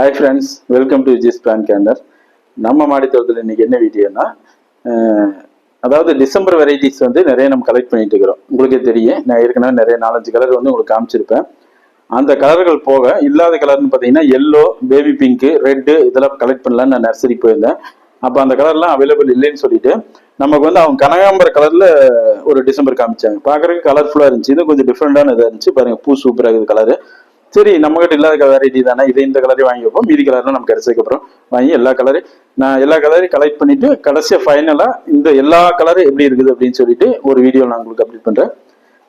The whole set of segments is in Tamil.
Hi friends welcome to Viji's plant garden நம்ம மாடித்தோட்டத்தில் இன்றைக்கி இன்னைக்கு என்ன வீடியோனா அதாவது டிசம்பர் வெரைட்டிஸ் வந்து நிறைய நம்ம கலெக்ட் பண்ணிட்டு இருக்கிறோம். உங்களுக்கே தெரியும். நான் ஏற்கனவே நிறைய நாலஞ்சு கலர் வந்து உங்களுக்கு காமிச்சிருப்பேன். அந்த கலர்கள் போக இல்லாத கலர்னு பார்த்தீங்கன்னா எல்லோ பேபி பிங்க்கு ரெட்டு இதெல்லாம் கலெக்ட் பண்ணலான்னு நான் நர்சரி போயிருந்தேன். அப்போ அந்த கலர்லாம் அவைலபிள் இல்லைன்னு சொல்லிட்டு நமக்கு வந்து அவங்க கனகாம்பர கலரில் ஒரு டிசம்பர் காமிச்சாங்க. பார்க்குறதுக்கு கலர்ஃபுல்லாக இருந்துச்சு. இது கொஞ்சம் டிஃப்ரெண்டான இதாக இருந்துச்சு. பாருங்கள் பூ சூப்பராக இருக்குது கலரு சரி நம்ம கிட்ட இல்லாத வெரைட்டி தானே? இதை இந்த கலரே வாங்கி வைப்போம். மீதி கலர்லாம் நம்ம கிடைச்சதுக்கு அப்புறம் வாங்கி எல்லா கலரையும் நான் எல்லா கலரையும் கலெக்ட் பண்ணிட்டு கடைசியாக ஃபைனலாக இந்த எல்லா கலரும் எப்படி இருக்குது அப்படின்னு சொல்லிட்டு ஒரு வீடியோ நான் உங்களுக்கு அப்டேட் பண்ணுறேன்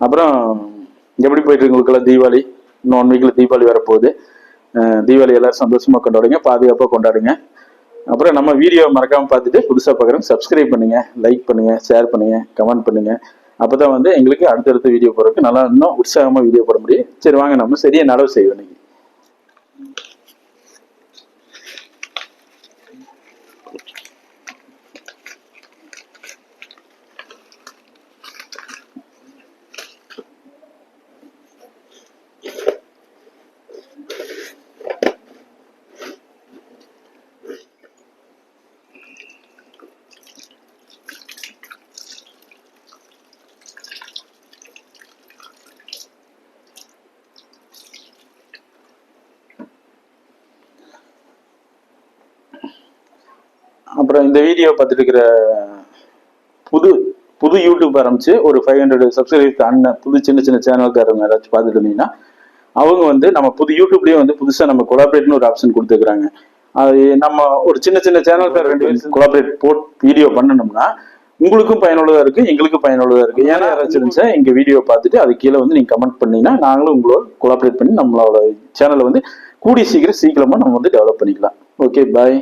அப்புறம் எப்படி போயிட்டு இருக்கு உங்களுக்குலாம் தீபாவளி? இன்னும் ஒன் வீக்கில் தீபாவளி வரப்போகுது. தீபாவளி எல்லாரும் சந்தோஷமாக கொண்டாடுங்க பாதுகாப்பாக கொண்டாடுங்க. அப்புறம் நம்ம வீடியோ மறக்காமல் பார்த்துட்டு புதுசாக பார்க்குறவங்க சப்ஸ்கிரைப் பண்ணுங்கள் லைக் பண்ணுங்கள் ஷேர் பண்ணுங்கள் கமெண்ட் அப்போ அப்பதான் வந்து எங்களுக்கு அடுத்தடுத்த வீடியோ போகிறதுக்கு நல்லா இன்னும் உற்சாகமா வீடியோ போட முடியும். சரி வாங்க நம்ம சரியா நடவு செய்வோம் இன்னைக்கு. அப்புறம் இந்த வீடியோ பார்த்துட்டு இருக்கிற புது புது யூடியூப் ஆரம்பிச்சு ஒரு ஃபைவ் ஹண்ட்ரட் சப்ஸ்கிரைப் அண்ணன் புது சின்ன சின்ன சேனல்காரங்க யாராச்சும் பார்த்துட்டு இருந்தீங்கன்னா அவங்க வந்து நம்ம புது யூடியூப்லேயும் வந்து புதுசாக நம்ம கொலாபரேட்னு ஒரு ஆப்ஷன் கொடுத்துருக்குறாங்க. அது நம்ம ஒரு சின்ன சின்ன சேனல்கார் ரெண்டு பேரும் கொலாபரேட் போட் வீடியோ பண்ணணும்னா உங்களுக்கும் பயனுள்ளதாக இருக்குது எங்களுக்கும் பயனுள்ளதாக இருக்குது ஏன்னா யாராச்சும் இருந்துச்சா எங்கள் வீடியோ பார்த்துட்டு அது கீழே வந்து நீங்கள் கமெண்ட் பண்ணிங்கன்னா நாங்களும் உங்களோட கொலாபரேட் பண்ணி நம்மளோட சேனலை வந்து கூடிய சீக்கிரம் சீக்கிரமாக நம்ம வந்து டெவலப் பண்ணிக்கலாம். Okay bye